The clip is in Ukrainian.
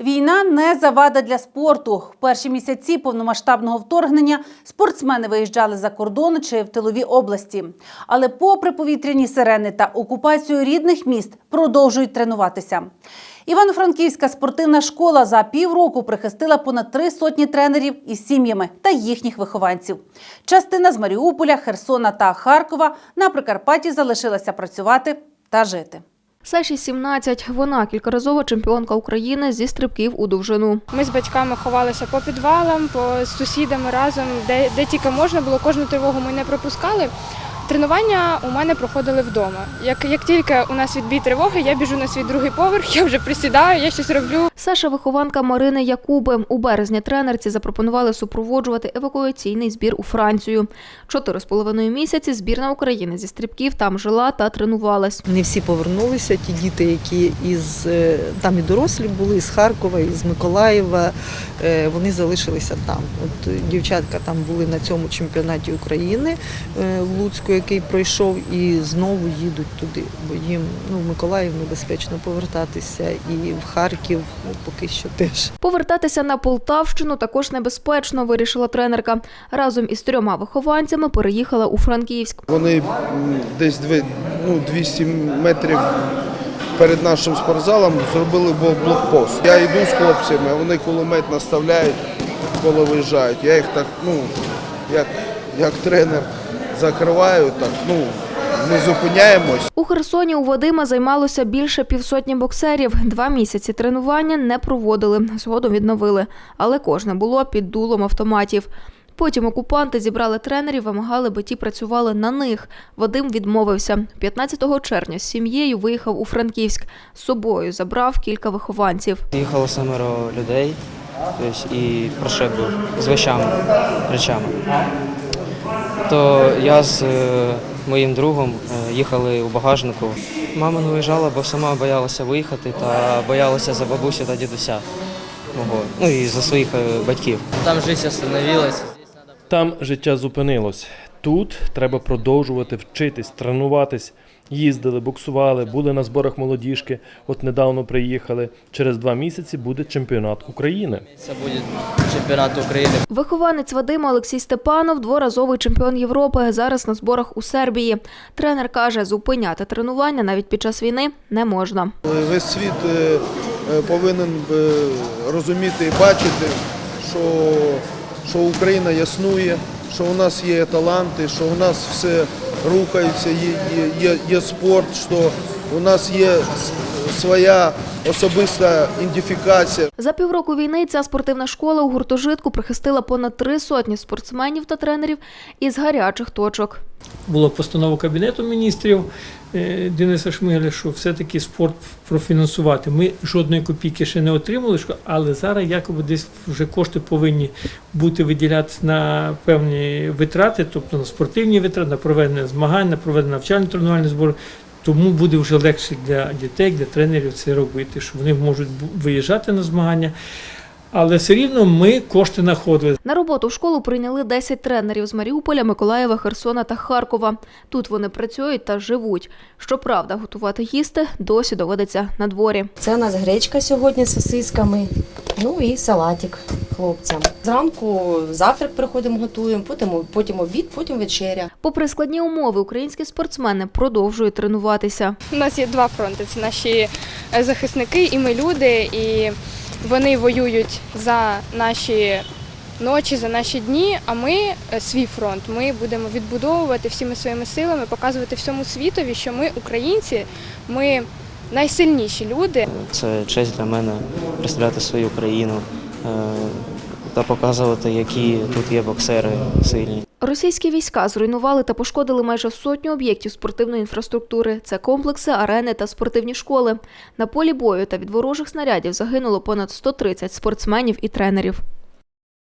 Війна не завада для спорту. В перші місяці повномасштабного вторгнення спортсмени виїжджали за кордон чи в тилові області. Але, попри повітряні сирени та окупацію рідних міст, продовжують тренуватися. Івано-Франківська спортивна школа за півроку прихистила понад три сотні тренерів із сім'ями та їхніх вихованців. Частина з Маріуполя, Херсона та Харкова на Прикарпатті залишилася працювати та жити. Саші 17. Вона кількаразова чемпіонка України зі стрибків у довжину. Ми з батьками ховалися по підвалам, по з сусідами разом, де, де тільки можна було, кожну тривогу ми не пропускали. Тренування у мене проходили вдома. Як, як тільки у нас відбій тривоги, я біжу на свій другий поверх, я вже присідаю, я щось роблю. Саша вихованка Марини Якуби. У березні тренерці запропонували супроводжувати евакуаційний збір у Францію. Чотири з половиною місяці збірна України зі стрибків там жила та тренувалась. Не всі повернулися. Ті діти, які із е, там і дорослі були, з Харкова, із Миколаєва, е, вони залишилися там. От дівчатка там були на цьому чемпіонаті України е, в Луцьку, який пройшов, і знову їдуть туди. Бо їм ну, в Миколаїв небезпечно повертатися, і в Харків ну, поки що теж. Повертатися на Полтавщину також небезпечно, вирішила тренерка. Разом із трьома вихованцями переїхала у Франківськ. Вони десь дві- ну, 200 метрів перед нашим спортзалом зробили бл- блокпост. Я йду з хлопцями, а вони кулемет наставляють, коли виїжджають. Я їх так, ну, як, як тренер закриваю, так, ну, не зупиняємось. У Херсоні у Вадима займалося більше півсотні боксерів. Два місяці тренування не проводили, згодом відновили, але кожне було під дулом автоматів. Потім окупанти зібрали тренерів, вимагали, би ті працювали на них. Вадим відмовився. 15 червня з сім'єю виїхав у Франківськ. З собою забрав кілька вихованців. Їхало семеро людей тобто, і прошиб був з вещами, речами. То я з е, моїм другом е, їхали у багажнику. Мама не виїжджала, бо сама боялася виїхати та боялася за бабусю та дідуся мого, ну і за своїх е, батьків. Там життя зупинилось. Там життя зупинилось. Тут треба продовжувати вчитись, тренуватись. Їздили, боксували, були на зборах молодіжки. От недавно приїхали. Через два місяці буде чемпіонат України. Це буде чемпіонат України. Вихованець Вадима Олексій Степанов, дворазовий чемпіон Європи, зараз на зборах у Сербії. Тренер каже, зупиняти тренування навіть під час війни не можна. Весь світ е, е, повинен е, розуміти і бачити, що, що Україна яснує, що у нас є таланти, що у нас все рухається, є, є, є, є спорт, що у нас є своя особиста ідентифікація. За півроку війни ця спортивна школа у гуртожитку прихистила понад три сотні спортсменів та тренерів із гарячих точок. була постанова Кабінету міністрів е, Дениса Шмигаля, що все-таки спорт профінансувати. Ми жодної копійки ще не отримали, що- але зараз якоби десь вже кошти повинні бути виділятися на певні витрати, тобто на спортивні витрати, на проведення змагань, на проведення навчально-тренувальних зборів. Тому буде вже легше для дітей, для тренерів це робити, що вони можуть виїжджати на змагання. Але все рівно ми кошти знаходили. На роботу в школу прийняли 10 тренерів з Маріуполя, Миколаєва, Херсона та Харкова. Тут вони працюють та живуть. Щоправда, готувати їсти досі доводиться на дворі. Це у нас гречка сьогодні з сосисками, ну і салатик хлопцям. Зранку завтрак приходимо, готуємо, потім, потім обід, потім вечеря. Попри складні умови, українські спортсмени продовжують тренуватися. У нас є два фронти: це наші е, захисники і ми люди, і вони воюють за наші ночі, за наші дні. А ми е, свій фронт. Ми будемо відбудовувати всіми своїми силами, показувати всьому світові, що ми українці, ми найсильніші люди. Це честь для мене представляти свою країну та показувати, які тут є боксери сильні. Російські війська зруйнували та пошкодили майже сотню об'єктів спортивної інфраструктури. Це комплекси, арени та спортивні школи. На полі бою та від ворожих снарядів загинуло понад 130 спортсменів і тренерів.